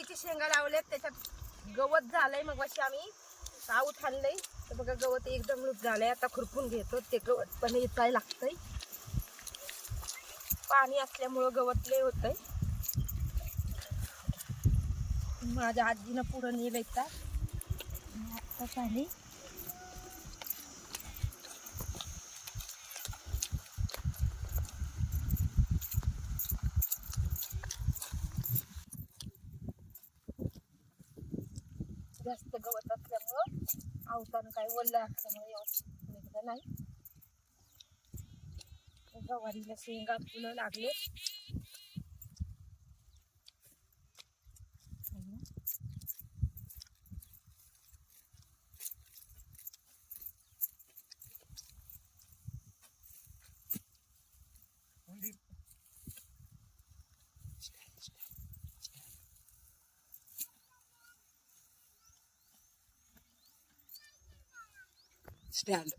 गवारीची शेंगा लावल्यात त्याच्यात गवत झालंय मग अशी आम्ही. साऊथ आणलंय. तर बघा गवत एकदम लूप झालंय. आता खुरपून घेतो. ते गवत पण येचाय लागतंय. पाणी असल्यामुळं गवत लय होतंय. माझ्या आजीनं पुढं नेलंय का आत्ताच आली. जास्त गवत असल्यामुळं आवताना काय वल्ल असल्यामुळे व्यवस्थित निघलं नाही. गवारीला शेंगा फुलं लागले. स्टँड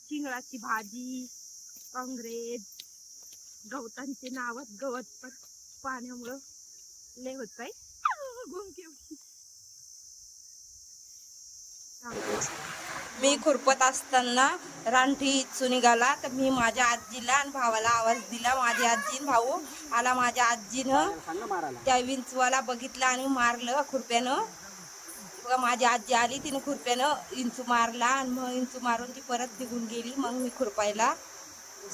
चिंगळाची भाजी काँग्रेस गवतांचे नावात गवत पण पाण्यामुळं लय होत आहे मी खुरपत असताना रानठी इच्छू निघाला. तर मी माझ्या आजीला आणि भावाला आवाज दिला. माझी आजी भाऊ आला. माझ्या आजीनं त्या विंचवाला बघितलं आणि मारलं खुरप्यानं. बघा माझी आजी आली तिने खुरप्यानं इंचू मारला आणि मग इंचू मारून ती परत निघून गेली. मग मी खुरपायला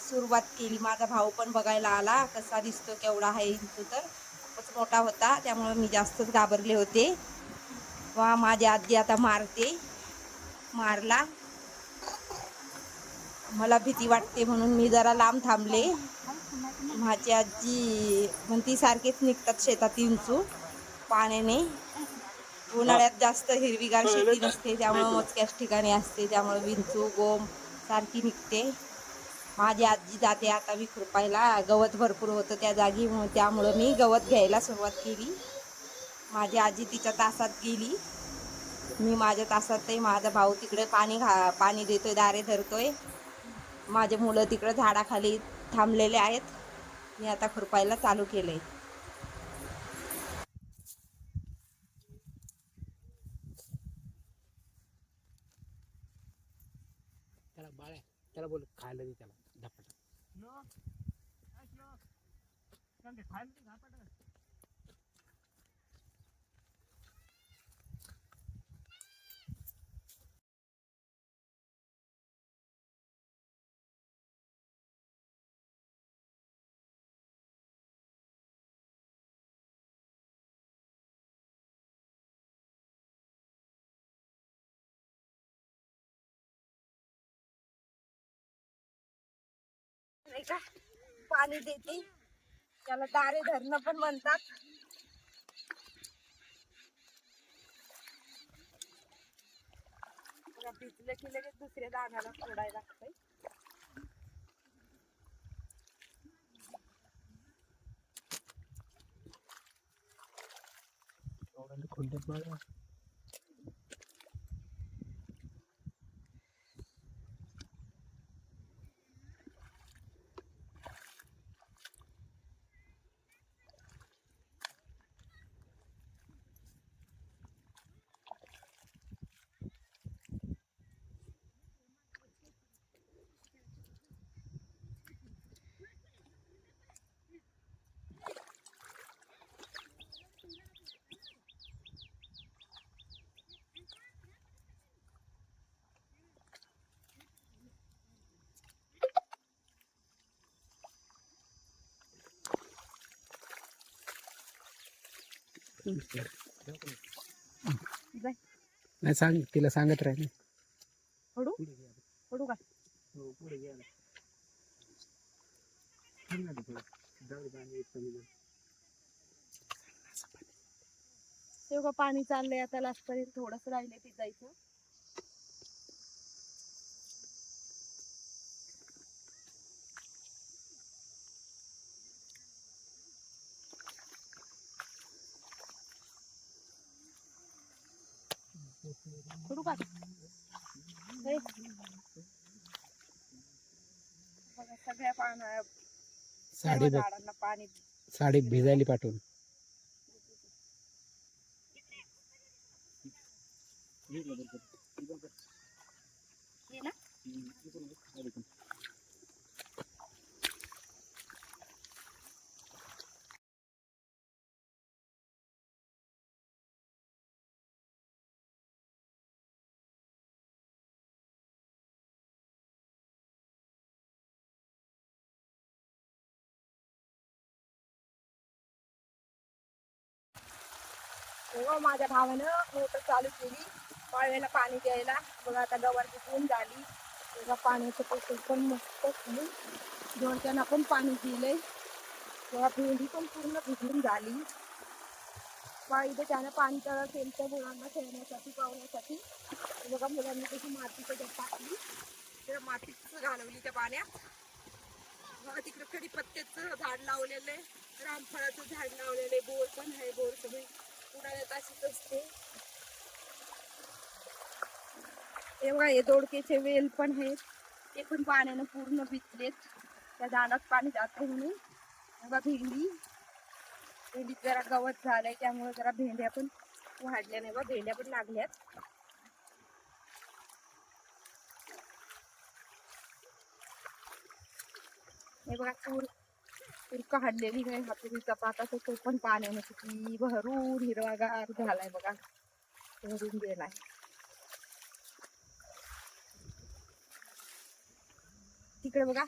सुरुवात केली. माझा भाऊ पण बघायला आला. कसा दिसतो केवढा आहे इंचू तर. खूपच मोठा होता. त्यामुळे मी जास्तच घाबरले होते. वा माझी आजी आता मारते. मारला. मला भीती वाटते म्हणून मी जरा लांब थांबले. माझी आजी म्हणती सारखेच निघतात शेतात इंचू पाण्याने. उन्हाळ्यात जास्त हिरवीगार शेती नसते त्यामुळे मोजक्याच ठिकाणी असते. त्यामुळे विंचू गोम सारखी निघते. माझी आजी जाते आता मी खुरपायला गवत भरपूर होतं त्या जागी त्यामुळं मी गवत घ्यायला सुरुवात केली. माझी आजी तिच्या तासात गेली. मी माझ्या तासात आहे माझा भाऊ तिकडे पाणी घा पाणी देतोय दारे धरतोय. माझे मुलं तिकडे झाडाखाली थांबलेले आहेत. मी आता खुरपायला चालू केलंय. त्याला बाळ्या त्याला बोल खायला दे त्याला. झपाटा नाही का? पाणी देते. त्याला दारे धरणं पण म्हणतात. भिजलं की लगेच दुसऱ्या दाण्याला सोडायला लागतंय. खोंड्यात नाही सांग तिला सांगत राहील का? पुढे तेव्हा पाणी चाललंय आता लास्ट पर्यंत थोडस राहिलंय ते जायचं. सोडू का. बघा, सगळ्या साडी झाडांना पाणी साडी भिजायली पाठवून. हे ना. हो माझ्या भावानं मोटर चालू केली पाळव्याला पाणी द्यायला. बघा आता गवारची पून झाली. तेव्हा पाण्याचं पोषण पण मस्त झाली. दोडक्यांना पण पाणी दिलंय तेव्हा भेंडी पण पूर्ण भिजून झाली. बा त्यानं पाणी तर केलं मुलांना खेळण्यासाठी पावण्यासाठी बघा मुलांनी कशी माती त्याच्यात टाकली. तेव्हा मातीच घालवली त्या पाण्यात बघा तिकडे कडीपत्त्याचं झाड लावलेलं आहे. रामफळाचं झाड लावलेलं आहे. बोर पण आहे बोर सगळी. उन्हाळ्यात अशीच असते. हे बघा हे दोडकेचे वेल पण आहेत. ते पण पाण्यानं पूर्ण भिजलेत. त्या दानात पाणी जातं म्हणून. बघा भेंडी भेंडीत जरा गवत झालंय त्यामुळे जरा भेंड्या पण वाढल्या नाही बा. भेंड्या पण लागल्यात. हे बघा तूर काढलेली नाही हातुरीचा पाता तो पण पाण्याने किती भरून हिरवागार झालाय बघा. भरून गेलाय. तिकडे बघा.